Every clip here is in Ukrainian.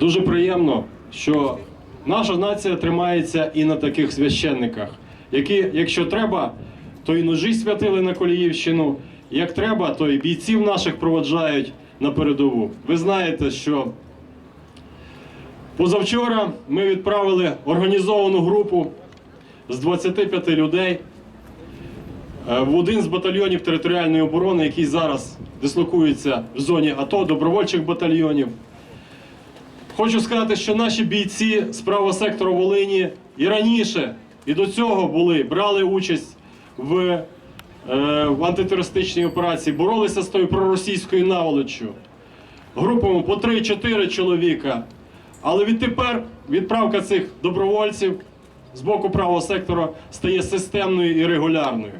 Дуже приємно, що наша нація тримається і на таких священниках, які, якщо треба, то і ножі святили на Коліївщину, як треба, то і бійців наших проводжають на передову. Ви знаєте, що позавчора ми відправили організовану групу з 25 людей е, в один з батальйонів територіальної оборони, який зараз дислокується в зоні АТО, добровольчих батальйонів. Хочу сказати, що наші бійці з правого сектору Волині і раніше, і до цього були, брали участь в, е, в антитерористичній операції, боролися з тою проросійською наволоччю. Групами по 3-4 чоловіка. Але відтепер відправка цих добровольців з боку правого сектора стає системною і регулярною.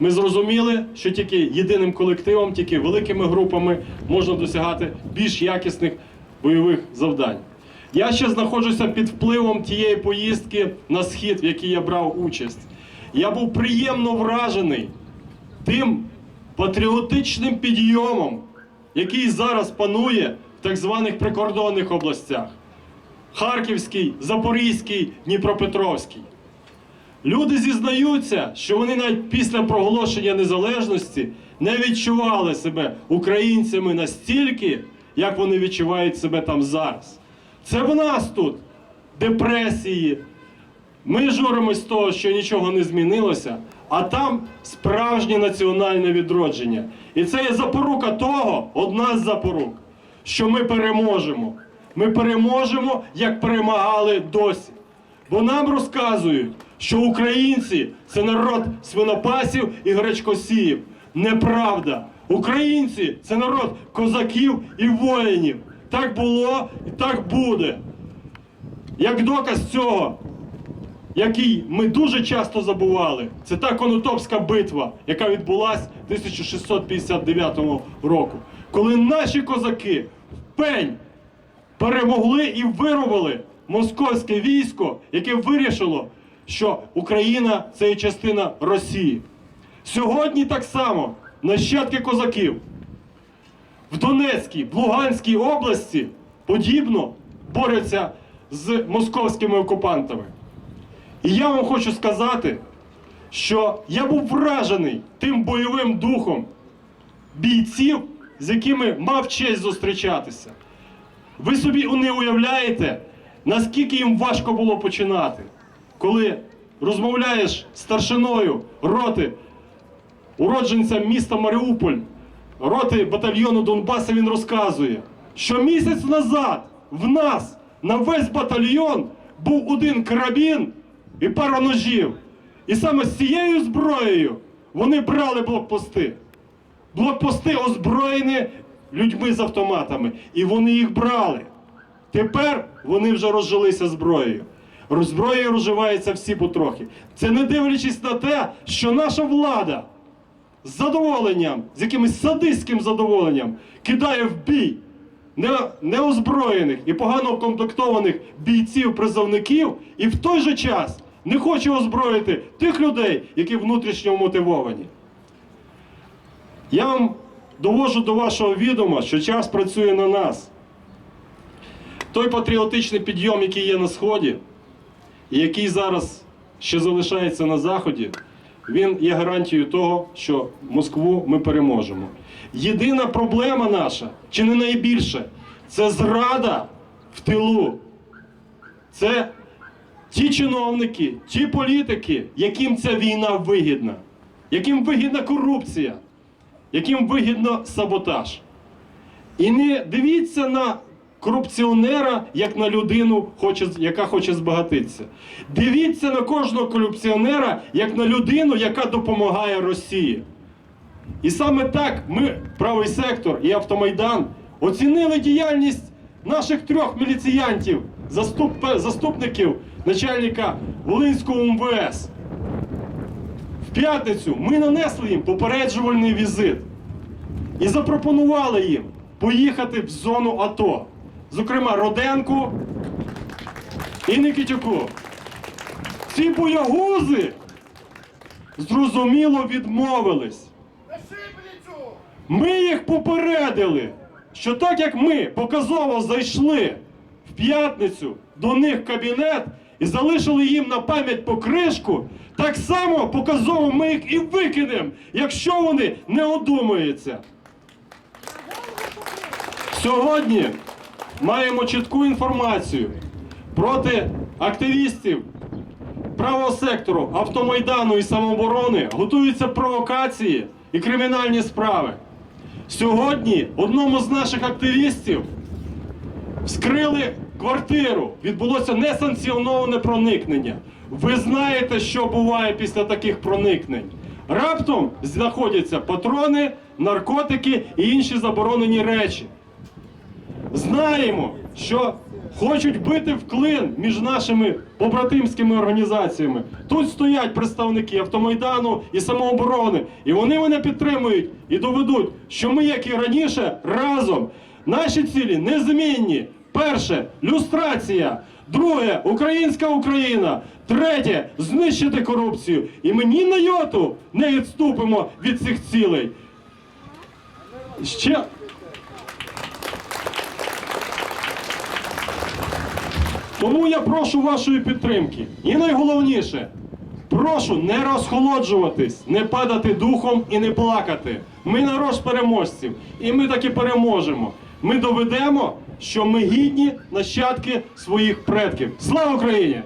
Ми зрозуміли, що тільки єдиним колективом, тільки великими групами можна досягати більш якісних бойових завдань. Я ще знаходжуся під впливом тієї поїздки на схід, в якій я брав участь. Я був приємно вражений тим патріотичним підйомом, який зараз панує в так званих прикордонних областях: Харківський, Запорізький, Дніпропетровський. Люди зізнаються, що вони навіть після проголошення незалежності не відчували себе українцями настільки, як вони відчувають себе там зараз. Це в нас тут депресії. Ми журимось з того, що нічого не змінилося, а там справжнє національне відродження. І це є запорука того, одна з запорук, що ми переможемо. Ми переможемо, як перемагали досі. Бо нам розказують, що українці це народ свинопасів і гречкосіїв. Неправда. Українці це народ козаків і воїнів. Так було і так буде. Як доказ цього, який ми дуже часто забували, це та Конотопська битва, яка відбулась 1659 року, коли наші козаки в пень перемогли і вирубили московське військо, яке вирішило, що Україна це є частина Росії. Сьогодні так само нащадки козаків в Донецькій, в Луганській області подібно борються з московськими окупантами. І я вам хочу сказати, що я був вражений тим бойовим духом бійців, з якими мав честь зустрічатися. Ви собі не уявляєте, наскільки їм важко було починати, коли розмовляєш з старшиною роти, уродженцем міста Маріуполь, роти батальйону Донбаса, він розказує, що місяць назад в нас на весь батальйон був один карабін і пара ножів. І саме з цією зброєю вони брали блокпости. Блокпости озброєні людьми з автоматами. І вони їх брали. Тепер вони вже розжилися зброєю. Зброєю розживаються всі потрохи. Це не дивлячись на те, що наша влада з задоволенням, з якимось садистським задоволенням кидає в бій не- неозброєних і погано укомплектованих бійців-призовників, і в той же час не хоче озброїти тих людей, які внутрішньо мотивовані. Я вам довожу до вашого відома, що час працює на нас. Той патріотичний підйом, який є на Сході, і який зараз ще залишається на Заході, він є гарантією того, що Москву ми переможемо. Єдина проблема наша, чи не найбільше, це зрада в тилу. Це ті чиновники, ті політики, яким ця війна вигідна, яким вигідна корупція, яким вигідно саботаж. І не дивіться на корупціонера як на людину, яка хоче збагатитися. Дивіться на кожного корупціонера як на людину, яка допомагає Росії. І саме так ми, правий сектор і автомайдан, оцінили діяльність наших трьох міліціянтів, заступ, заступників начальника Волинського МВС. В п'ятницю ми нанесли їм попереджувальний візит і запропонували їм поїхати в зону АТО. Зокрема, Роденку і Никитюку. Ці боягузи зрозуміло відмовились. Ми їх попередили, що так як ми показово зайшли в п'ятницю до них в кабінет і залишили їм на пам'ять покришку, так само показово ми їх і викинемо, якщо вони не одумаються. Сьогодні маємо чітку інформацію проти активістів правого сектору, автомайдану і самооборони готуються провокації і кримінальні справи. Сьогодні одному з наших активістів вскрили квартиру. Відбулося несанкціоноване проникнення. Ви знаєте, що буває після таких проникнень. Раптом знаходяться патрони, наркотики і інші заборонені речі. Знаємо, що хочуть бити в клин між нашими побратимськими організаціями. Тут стоять представники автомайдану і самооборони, і вони мене підтримують і доведуть, що ми, як і раніше, разом. Наші цілі незмінні. Перше люстрація. Друге українська Україна. Третє знищити корупцію. І ми ні на йоту не відступимо від цих цілей. Ще Тому я прошу вашої підтримки. І найголовніше, прошу не розхолоджуватись, не падати духом і не плакати. Ми народ переможців, і ми таки переможемо. Ми доведемо, що ми гідні нащадки своїх предків. Слава Україні!